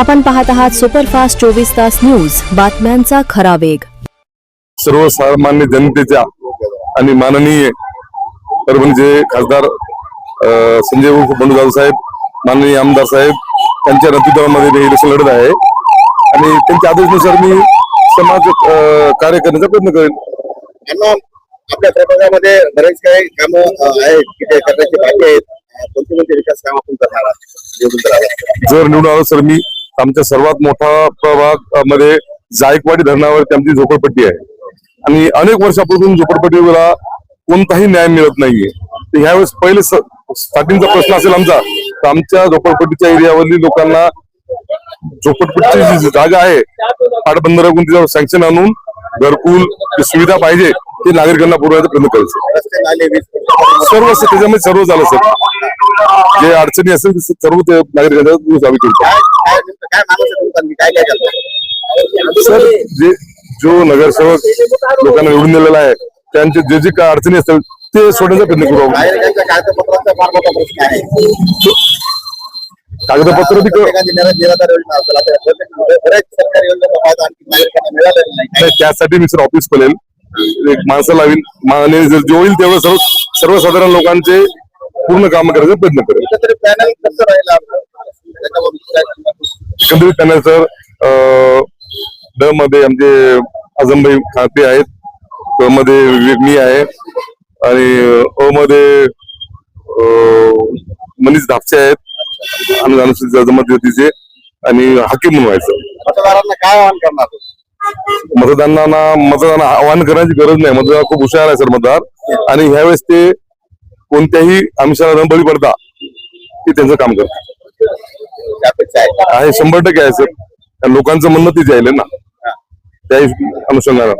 आपण पाहत आहात सुपरफास्ट चोवीस तास न्यूज. बातम्यांचा खरा वेग. सर्वसामान्य जनतेच्या आणि माननीय परभणीचे खासदार अं, संजय उर्फ बंडू जाधव साहेब माननीय आमदार साहेब त्यांच्या नेतृत्वामध्ये हे इलेक्शन लढत आहे. आणि त्यांच्या आदेशानुसार मी समाज कार्य करण्याचा प्रयत्न करेन. आपल्या प्रभागामध्ये बरेच काही काम आहेत की ते करण्याची बाकी आहेत. कोणते कोणते विकास काम आपण करणार आहात. जर निवडून आलो सर मी आमच्या सर्वात मोठा प्रभागमध्ये जायकवाडी धरणावरती आमची झोपडपट्टी आहे. आणि अनेक वर्षापासून झोपडपट्टीला कोणताही न्याय मिळत नाहीये. तर ह्यावेळेस पहिले स्टार्टिंगचा प्रश्न असेल आमचा तर आमच्या झोपडपट्टीच्या एरियावरील लोकांना झोपडपट्टीची जी जागा आहे पाटबंदर तिच्यावर सँक्शन आणून घरकुल सुविधा पाहिजे ते नागरिकांना पुरवण्याचा प्रयत्न करायचं. सर्व त्याच्यामध्ये सर्व झालं सर. जे अडचणी असेल सर्व ते आम्ही करतो. सर जे जो नगरसेवक लोकांना निवडून दिलेला आहे त्यांचे जे जे काय अडचणी असतील ते सोडण्याचा प्रयत्न करू कागदपत्र नागरिकांना त्यासाठी मी सर ऑफिस खोलेल एक माणसं लावीन. जर जे होईल सर्व सर्वसाधारण लोकांचे पूर्ण काम करायचा प्रयत्न करेल. पॅनल? एकंदरीत त्यांना सर अं, ड मध्ये आमचे आजमभाई खाते आहेत. क मध्ये विवेक मी आहे. आणि अ मध्ये अं, मनीष धापचे आहेत. आणि अनुसूचित जमातीचे आणि हाकीम म्हणून व्हायचं मतदारांना काय आवाहन करणार? मतदारांना मतदान आवाहन करण्याची गरज नाही. मतदार खूप हुशार आहे सर मतदार. आणि ह्यावेळेस ते कोणत्याही आमिषाला न बळी पडता ते त्यांचं काम करतात अपेक्षा आहे. आहे शंभर टक्के आहे सर. लोकांचं म्हणणं ते जाईल ना. त्या अनुषंगानं.